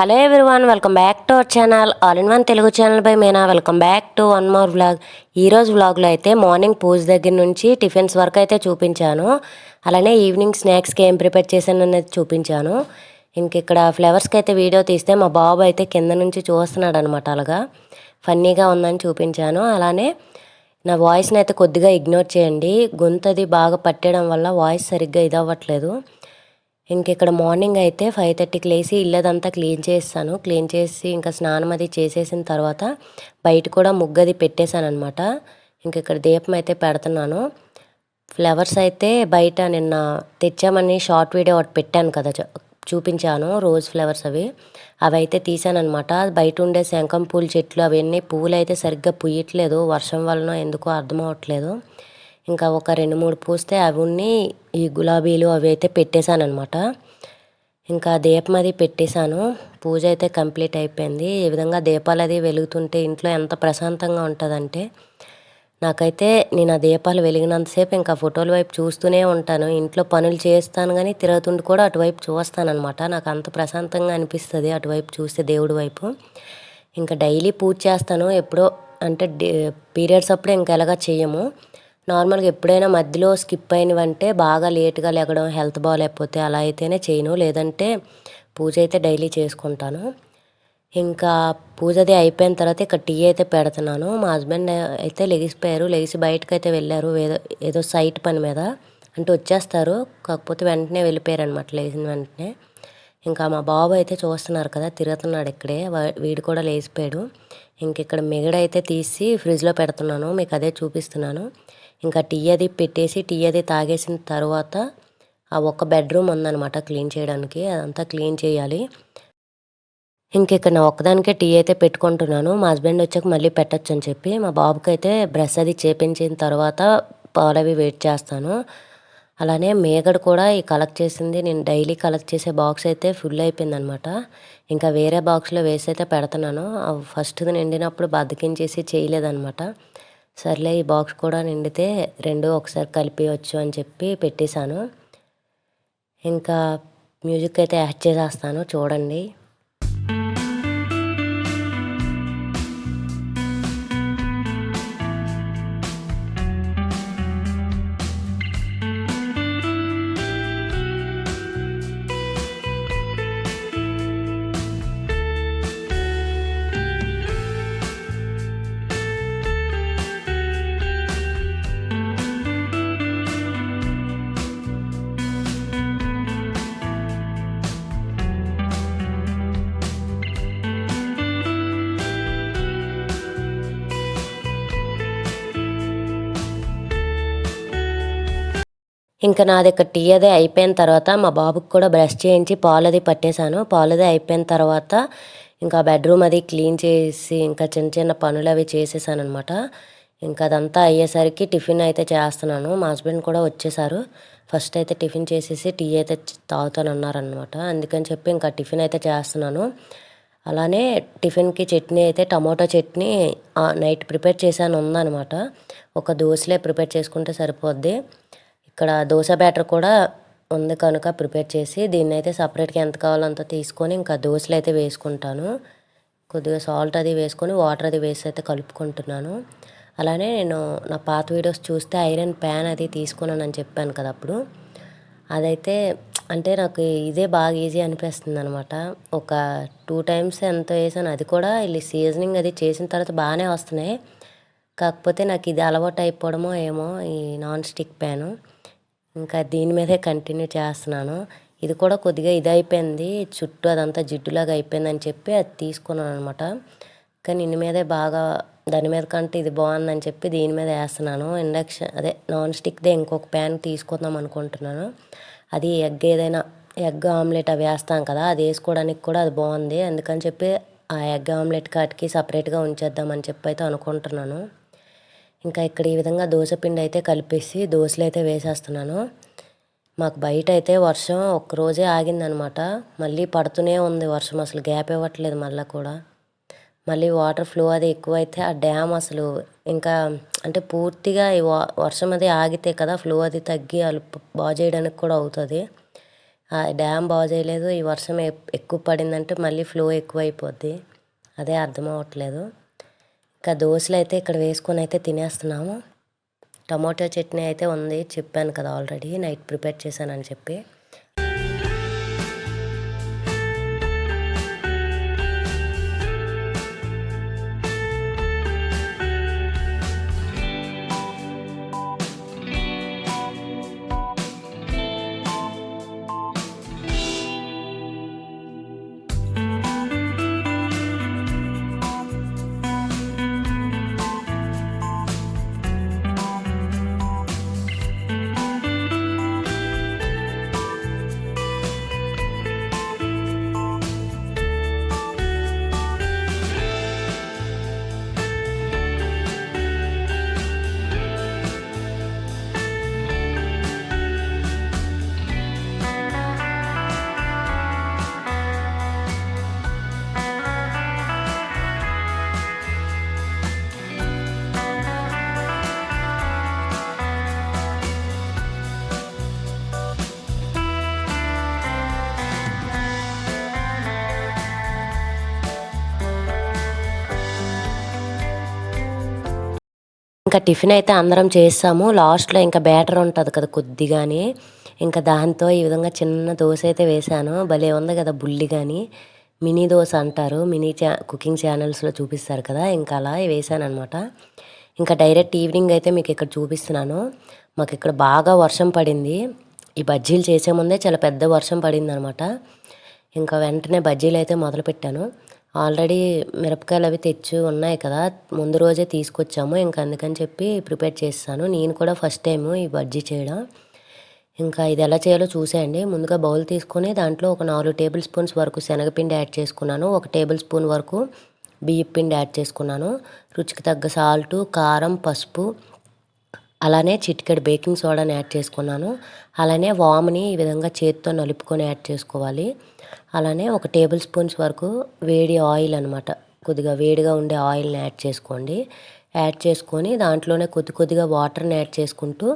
Hello everyone welcome back to our channel all in one Telugu channel by Meena welcome back to one more vlog ఈరోజు వ్లాగ్లో అయితే morning పూజ దగ్గర నుంచి tiffins వరకు అయితే చూపించాను. అలానే ఈవినింగ్ స్నాక్స్కి ఏం ప్రిపేర్ చేశాను అనేది చూపించాను. ఇంక ఇక్కడ ఫ్లవర్స్కి అయితే వీడియో తీస్తే మా బాబు అయితే కింద నుంచి చూస్తున్నాడు అనమాట అలాగా. ఫన్నీగా ఉందని చూపించాను. అలానే నా వాయిస్ని అయితే కొద్దిగా ఇగ్నోర్ చేయండి. గొంతది బాగా పట్టడం వల్ల వాయిస్ సరిగ్గా ఇదవ్వట్లేదు ఇంక ఇక్కడ మార్నింగ్ అయితే ఫైవ్ థర్టీకి లేచి ఇల్లదంతా క్లీన్ చేస్తాను. క్లీన్ చేసి ఇంకా స్నానం అది చేసేసిన తర్వాత బయట కూడా ముగ్గది పెట్టేశాను అనమాట ఇంక ఇక్కడ దీపం అయితే పెడుతున్నాను. ఫ్లవర్స్ అయితే బయట నిన్న తెచ్చామని షార్ట్ వీడియో ఒకటి పెట్టాను కదా చ- చూపించాను. రోజ్ ఫ్లవర్స్ అవి. అవి అయితే తీసానమాట బయట ఉండే శంఖం పూల చెట్లు అవన్నీ పువ్వులు అయితే సరిగ్గా పుయ్యట్లేదు వర్షం వలన ఎందుకో అర్థం అవ్వట్లేదు. ఇంకా ఒక రెండు మూడు పూస్తే అవి ఉన్ని ఈ గులాబీలు అవి అయితే పెట్టేశానమాట ఇంకా దీపం అది పెట్టేశాను. పూజ అయితే కంప్లీట్ అయిపోయింది. ఈ విధంగా దీపాలు అది వెలుగుతుంటే ఇంట్లో ఎంత ప్రశాంతంగా ఉంటుందంటే నాకైతే నేను ఆ దీపాలు వెలిగినంతసేపు ఇంకా ఫోటోల వైపు చూస్తూనే ఉంటాను. ఇంట్లో పనులు చేస్తాను కానీ తిరుగుతుండి కూడా అటువైపు చూస్తానన్నమాట. నాకు అంత ప్రశాంతంగా అనిపిస్తుంది అటువైపు చూస్తే దేవుడి వైపు. ఇంకా డైలీ పూజ చేస్తాను. ఎప్పుడో అంటే పీరియడ్స్ అప్పుడే ఇంకా ఎలాగా చేయము. నార్మల్గా ఎప్పుడైనా మధ్యలో స్కిప్ అయినవంటే బాగా లేట్గా లేగడం హెల్త్ బాగాలేకపోతే అలా అయితేనే చేయను. లేదంటే పూజ అయితే డైలీ చేసుకుంటాను. ఇంకా పూజది అయిపోయిన తర్వాత ఇక్కడ టీ అయితే పెడుతున్నాను. మా హస్బెండ్ అయితే లెగిసిపోయారు. లెగిసి బయటకు అయితే వెళ్ళారు. ఏదో ఏదో సైట్ పని మీద. అంటే వచ్చేస్తారు. కాకపోతే వెంటనే వెళ్ళిపోయారు అనమాట లేచిన వెంటనే. ఇంకా మా బాబు అయితే చూస్తున్నారు కదా తిరుగుతున్నాడు ఇక్కడే. వా- వీడు కూడా లేచిపోయాడు. ఇంక ఇక్కడ మిగడైతే తీసి ఫ్రిడ్జ్లో పెడుతున్నాను. మీకు అదే చూపిస్తున్నాను. ఇంకా టీ అది పెట్టేసి టీ అది తాగేసిన తర్వాత ఆ ఒక్క బెడ్రూమ్ ఉందన్నమాట క్లీన్ చేయడానికి. అదంతా క్లీన్ చేయాలి. ఇంక ఇక్కడ నా ఒక్కదానికే టీ అయితే పెట్టుకుంటున్నాను. మా హస్బెండ్ వచ్చాక మళ్ళీ పెట్టచ్చు అని చెప్పి మా బాబుకి అయితే బ్రష్ అది చేపించిన తర్వాత పాలు అవి వెయిట్ చేస్తాను. అలానే మేగడ కూడా ఈ కలెక్ట్ చేసింది. నేను డైలీ కలెక్ట్ చేసే బాక్స్ అయితే ఫుల్ అయిపోయింది అనమాట ఇంకా వేరే బాక్స్లో వేసి అయితే పెడుతున్నాను. ఫస్ట్ది నిండినప్పుడు బద్దకించేసి చేయలేదనమాట సర్లే ఈ బాక్స్ కూడా నిండితే రెండు ఒకసారి కలిపియచ్చు అని చెప్పి పెట్టేశాను. ఇంకా మ్యూజిక్ అయితే యాడ్ చేసేస్తాను చూడండి. ఇంకా నాది ఇక్కడ టీ అదే అయిపోయిన తర్వాత మా బాబుకి కూడా బ్రష్ చేయించి పాలు అది పట్టేశాను. పాలు అది అయిపోయిన తర్వాత ఇంకా బెడ్రూమ్ అది క్లీన్ చేసి ఇంకా చిన్న చిన్న పనులు అవి చేసేసాను అనమాట ఇంకా అదంతా అయ్యేసరికి టిఫిన్ అయితే చేస్తున్నాను. మా హస్బెండ్ కూడా వచ్చేసారు. ఫస్ట్ అయితే టిఫిన్ చేసేసి టీ అయితే తాగుతానన్నారనమాట అందుకని చెప్పి ఇంకా టిఫిన్ అయితే చేస్తున్నాను. అలానే టిఫిన్కి చట్నీ అయితే టమాటో చట్నీ నైట్ ప్రిపేర్ చేశాను ఉందన్నమాట. ఒక దోశలే ప్రిపేర్ చేసుకుంటే సరిపోద్ది. ఇక్కడ దోశ బ్యాటర్ కూడా ఉంది కనుక ప్రిపేర్ చేసి దీన్ని అయితే సపరేట్గా ఎంత కావాలో అంత తీసుకొని ఇంకా దోశలు అయితే వేసుకుంటాను. కొద్దిగా సాల్ట్ అది వేసుకొని వాటర్ అది వేసి అయితే కలుపుకుంటున్నాను. అలానే నేను నా పాత వీడియోస్ చూస్తే ఐరన్ ప్యాన్ అది తీసుకున్నానని చెప్పాను కదా అప్పుడు. అదైతే అంటే నాకు ఇదే బాగా ఈజీ అనిపిస్తుంది అనమాట ఒక టూ టైమ్స్ ఎంత వేసాను అది కూడా వీళ్ళు సీజనింగ్ అది చేసిన తర్వాత బాగానే వస్తున్నాయి. కాకపోతే నాకు ఇది అలవాటు అయిపోవడమో ఏమో ఈ నాన్ స్టిక్ ప్యాను. ఇంకా దీని మీదే కంటిన్యూ చేస్తున్నాను. ఇది కూడా కొద్దిగా ఇది అయిపోయింది చుట్టూ అదంతా జిడ్డులాగా అయిపోయిందని చెప్పి అది తీసుకున్నాను అనమాట కానీ దీని మీదే బాగా దాని మీద కంటే ఇది బాగుందని చెప్పి దీని మీద వేస్తున్నాను. ఇండక్షన్ అదే నాన్ స్టిక్దే ఇంకొక ప్యాన్ తీసుకుందాం అనుకుంటున్నాను. అది ఎగ్ ఏదైనా ఎగ్ ఆమ్లెట్ అవి వేస్తాం కదా అది వేసుకోవడానికి కూడా అది బాగుంది. అందుకని చెప్పి ఆ ఎగ్ ఆమ్లెట్ కాటికి సపరేట్గా ఉంచేద్దామని చెప్పి అయితే అనుకుంటున్నాను. ఇంకా ఇక్కడ ఈ విధంగా దోశ పిండి అయితే కలిపేసి దోశలు అయితే వేసేస్తున్నాను. మాకు బయట అయితే వర్షం ఒక్కరోజే ఆగిందనమాట. మళ్ళీ పడుతూనే ఉంది వర్షం అసలు గ్యాప్ ఇవ్వట్లేదు మళ్ళీ కూడా. మళ్ళీ వాటర్ ఫ్లో అది ఎక్కువైతే ఆ డ్యామ్ అసలు ఇంకా అంటే పూర్తిగా ఈ వా- వర్షం అది ఆగితే కదా ఫ్లో అది తగ్గి వాళ్ళు బాగు చేయడానికి కూడా అవుతుంది. ఆ డ్యామ్ బాగు చేయలేదు ఈ వర్షం ఎక్కువ పడిందంటే మళ్ళీ ఫ్లో ఎక్కువ అయిపోద్ది అదే అర్థం అవ్వట్లేదు. ఇంకా దోశలు అయితే ఇక్కడ వేసుకొని అయితే తినేస్తున్నాము. టమాటో చట్నీ అయితే ఉంది చెప్పాను కదా ఆల్రెడీ నైట్ ప్రిపేర్ చేశానని చెప్పి. ఇంకా టిఫిన్ అయితే అందరం చేస్తాము లాస్ట్లో ఇంకా బ్యాటర్ ఉంటుంది కదా కొద్దిగానే. ఇంకా దాంతో ఈ విధంగా చిన్న దోశ అయితే వేశాను. భలే ఉంది కదా బుల్లి కానీ మినీ దోశ అంటారు. మినీ చా కుకింగ్ ఛానల్స్లో చూపిస్తారు కదా. ఇంకా అలా వేసాను అనమాట ఇంకా డైరెక్ట్ ఈవినింగ్ అయితే మీకు ఇక్కడ చూపిస్తున్నాను. మాకు ఇక్కడ బాగా వర్షం పడింది. ఈ బజ్జీలు చేసే ముందే చాలా పెద్ద వర్షం పడింది అనమాట ఇంకా వెంటనే బజ్జీలు అయితే మొదలుపెట్టాను. ఆల్రెడీ మిరపకాయలు అవి తెచ్చి ఉన్నాయి కదా ముందు రోజే తీసుకొచ్చాము. ఇంకా అందుకని చెప్పి ప్రిపేర్ చేస్తాను. నేను కూడా ఫస్ట్ టైం ఈ బజ్జీ చేయడం. ఇంకా ఇది ఎలా చేయాలో చూసేయండి. ముందుగా బౌల్ తీసుకొని దాంట్లో ఒక నాలుగు టేబుల్ స్పూన్స్ వరకు శనగపిండి యాడ్ చేసుకున్నాను. ఒక టేబుల్ స్పూన్ వరకు బియ్యపిండి యాడ్ చేసుకున్నాను. రుచికి తగ్గ సాల్టు కారం పసుపు అలానే చిటికెడు బేకింగ్ సోడాని యాడ్ చేసుకున్నాను. అలానే వామ్ని ఈ విధంగా చేతితో నలుపుకొని యాడ్ చేసుకోవాలి. అలానే ఒక టేబుల్ స్పూన్స్ వరకు వేడి ఆయిల్ అనమాట కొద్దిగా వేడిగా ఉండే ఆయిల్ని యాడ్ చేసుకోండి. యాడ్ చేసుకొని దాంట్లోనే కొద్ది కొద్దిగా వాటర్ని యాడ్ చేసుకుంటూ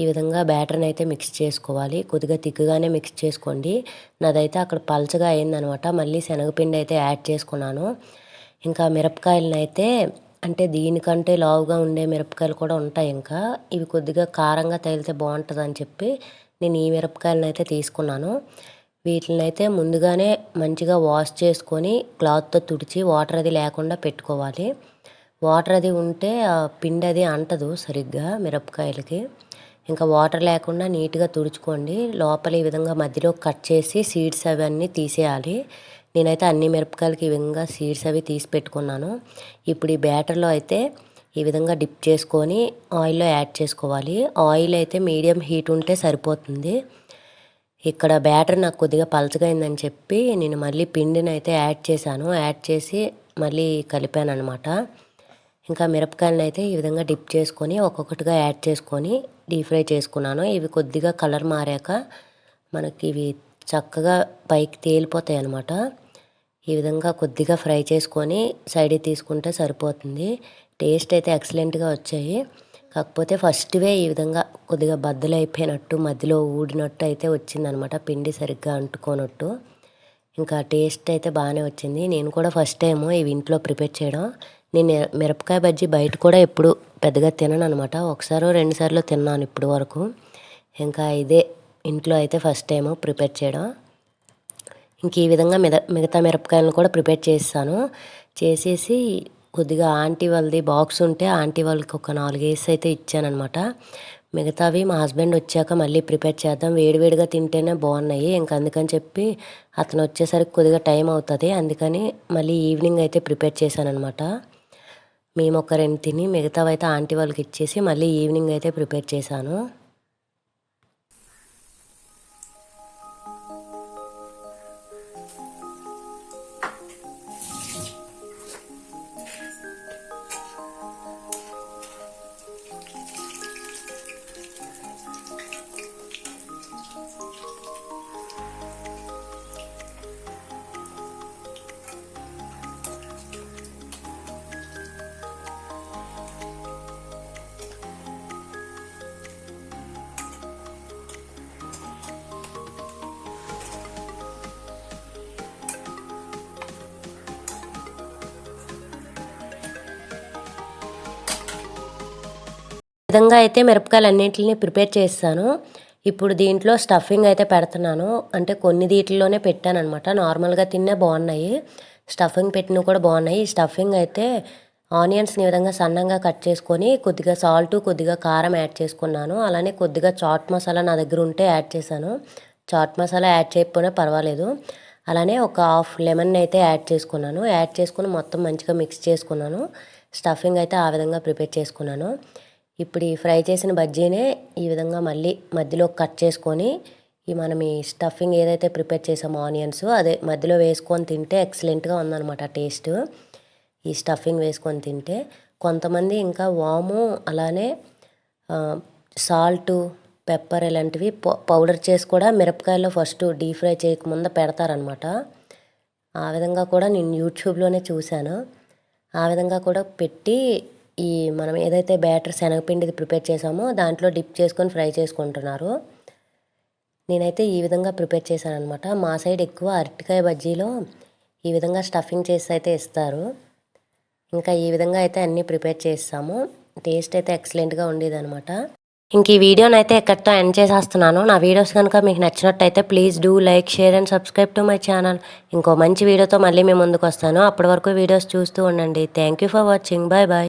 ఈ విధంగా బ్యాటర్ని అయితే మిక్స్ చేసుకోవాలి. కొద్దిగా తిక్కుగానే మిక్స్ చేసుకోండి. నాదైతే అక్కడ పల్చగా అయిందనమాట మళ్ళీ శనగపిండి అయితే యాడ్ చేసుకున్నాను. ఇంకా మిరపకాయలను అయితే అంటే దీనికంటే లావుగా ఉండే మిరపకాయలు కూడా ఉంటాయి ఇంకా. ఇవి కొద్దిగా కారంగా తగిలితే బాగుంటుంది అని చెప్పి నేను ఈ మిరపకాయలను అయితే తీసుకున్నాను. వీటిని అయితే ముందుగానే మంచిగా వాష్ చేసుకొని క్లాత్తో తుడిచి వాటర్ అది లేకుండా పెట్టుకోవాలి. వాటర్ అది ఉంటే ఆ పిండి అది అంటదు సరిగ్గా మిరపకాయలకి. ఇంకా వాటర్ లేకుండా నీట్గా తుడుచుకోండి. లోపల ఈ విధంగా మధ్యలో కట్ చేసి సీడ్స్ అవన్నీ తీసేయాలి. నేనైతే అన్ని మిరపకాయలకి ఈ విధంగా సీడ్స్ అవి తీసి పెట్టుకున్నాను. ఇప్పుడు ఈ బ్యాటర్లో అయితే ఈ విధంగా డిప్ చేసుకొని ఆయిల్లో యాడ్ చేసుకోవాలి. ఆయిల్ అయితే మీడియం హీట్ ఉంటే సరిపోతుంది. ఇక్కడ బ్యాటర్ నాకు కొద్దిగా పలచగైందని అయిందని చెప్పి నేను మళ్ళీ పిండిని అయితే యాడ్ చేశాను. యాడ్ చేసి మళ్ళీ కలిపాను అనమాట ఇంకా మిరపకాయలను అయితే ఈ విధంగా డిప్ చేసుకొని ఒక్కొక్కటిగా యాడ్ చేసుకొని డీప్ ఫ్రై చేసుకున్నాను. ఇవి కొద్దిగా కలర్ మారాక మనకి ఇవి చక్కగా పైకి తేలిపోతాయి అన్నమాట ఈ విధంగా కొద్దిగా ఫ్రై చేసుకొని సైడ్ తీసుకుంటే సరిపోతుంది. టేస్ట్ అయితే ఎక్సలెంట్గా వచ్చాయి. కాకపోతే ఫస్ట్వే ఈ విధంగా కొద్దిగా బద్దలు అయిపోయినట్టు మధ్యలో ఊడినట్టు అయితే వచ్చిందనమాట. పిండి సరిగ్గా అంటుకోనట్టు. ఇంకా టేస్ట్ అయితే బాగానే వచ్చింది. నేను కూడా ఫస్ట్ టైం ఇవి ఇంట్లో ప్రిపేర్ చేయడం. నేను మిరపకాయ బజ్జీ బయట కూడా ఎప్పుడు పెద్దగా తినను అనమాట ఒకసారి రెండుసార్లు తిన్నాను ఇప్పుడు వరకు. ఇంకా ఇదే ఇంట్లో అయితే ఫస్ట్ టైం ప్రిపేర్ చేయడం. ఇంక ఈ విధంగా మిగ మిగతా మిరపకాయలను కూడా ప్రిపేర్ చేస్తాను. చేసేసి కొద్దిగా ఆంటీ వాళ్ళది బాక్స్ ఉంటే ఆంటీ వాళ్ళకి ఒక నాలుగు వేసి అయితే ఇచ్చానమాట మిగతావి మా హస్బెండ్ వచ్చాక మళ్ళీ ప్రిపేర్ చేద్దాం. వేడివేడిగా తింటేనే బాగున్నాయి. ఇంకా అందుకని చెప్పి అతను వచ్చేసరికి కొద్దిగా టైం అవుతుంది. అందుకని మళ్ళీ ఈవినింగ్ అయితే ప్రిపేర్ చేశానమాట మేము ఒక రెండు తిని మిగతావి అయితే ఆంటీ వాళ్ళకి ఇచ్చేసి మళ్ళీ ఈవినింగ్ అయితే ప్రిపేర్ చేశాను. విధంగా అయితే మిరపకాయలు అన్నింటిని ప్రిపేర్ చేస్తాను. ఇప్పుడు దీంట్లో స్టఫింగ్ అయితే పెడుతున్నాను. అంటే కొన్ని దీంట్లోనే పెట్టాను అనమాట నార్మల్గా తిన్నే బాగున్నాయి. స్టఫింగ్ పెట్టినవి కూడా బాగున్నాయి. ఈ స్టఫింగ్ అయితే ఆనియన్స్ని ఈ విధంగా సన్నంగా కట్ చేసుకొని కొద్దిగా సాల్ట్ కొద్దిగా కారం యాడ్ చేసుకున్నాను. అలానే కొద్దిగా చాట్ మసాలా నా దగ్గర ఉంటే యాడ్ చేశాను. చాట్ మసాలా యాడ్ చేయకపోయినా పర్వాలేదు. అలానే ఒక హాఫ్ లెమన్ అయితే యాడ్ చేసుకున్నాను. యాడ్ చేసుకుని మొత్తం మంచిగా మిక్స్ చేసుకున్నాను. స్టఫింగ్ అయితే ఆ విధంగా ప్రిపేర్ చేసుకున్నాను. ఇప్పుడు ఈ ఫ్రై చేసిన బజ్జీనే ఈ విధంగా మళ్ళీ మధ్యలో కట్ చేసుకొని ఈ మనం ఈ స్టఫింగ్ ఏదైతే ప్రిపేర్ చేసామో ఆనియన్స్ అదే మధ్యలో వేసుకొని తింటే ఎక్సలెంట్గా ఉందన్నమాట టేస్ట్. ఈ స్టఫింగ్ వేసుకొని తింటే కొంతమంది ఇంకా వాము అలానే సాల్టు పెప్పర్ ఇలాంటివి పౌడర్ చేసి కూడా మిరపకాయల్లో ఫస్ట్ డీప్ ఫ్రై చేయకముందు పెడతారనమాట ఆ విధంగా కూడా నేను యూట్యూబ్లోనే చూశాను. ఆ విధంగా కూడా పెట్టి ఈ మనం ఏదైతే బ్యాటర్ శనగపిండిది ప్రిపేర్ చేసామో దాంట్లో డిప్ చేసుకొని ఫ్రై చేసుకుంటున్నారు. నేనైతే ఈ విధంగా ప్రిపేర్ చేశాను అనమాట మా సైడ్ ఎక్కువ అరటికాయ బజ్జీలో ఈ విధంగా స్టఫింగ్ చేసి అయితే ఇస్తారు. ఇంకా ఈ విధంగా అయితే అన్నీ ప్రిపేర్ చేస్తాము. టేస్ట్ అయితే ఎక్సలెంట్గా ఉండేది అనమాట ఇంక ఈ వీడియోని అయితే ఎక్కడితో ఎండ్ చేసేస్తున్నాను. నా వీడియోస్ కనుక మీకు నచ్చినట్టయితే please do like share and subscribe to my channel. ఇంకో మంచి వీడియోతో మళ్ళీ మేము ముందుకు వస్తాను. అప్పటి వరకు వీడియోస్ చూస్తూ ఉండండి. Thank you for watching. Bye bye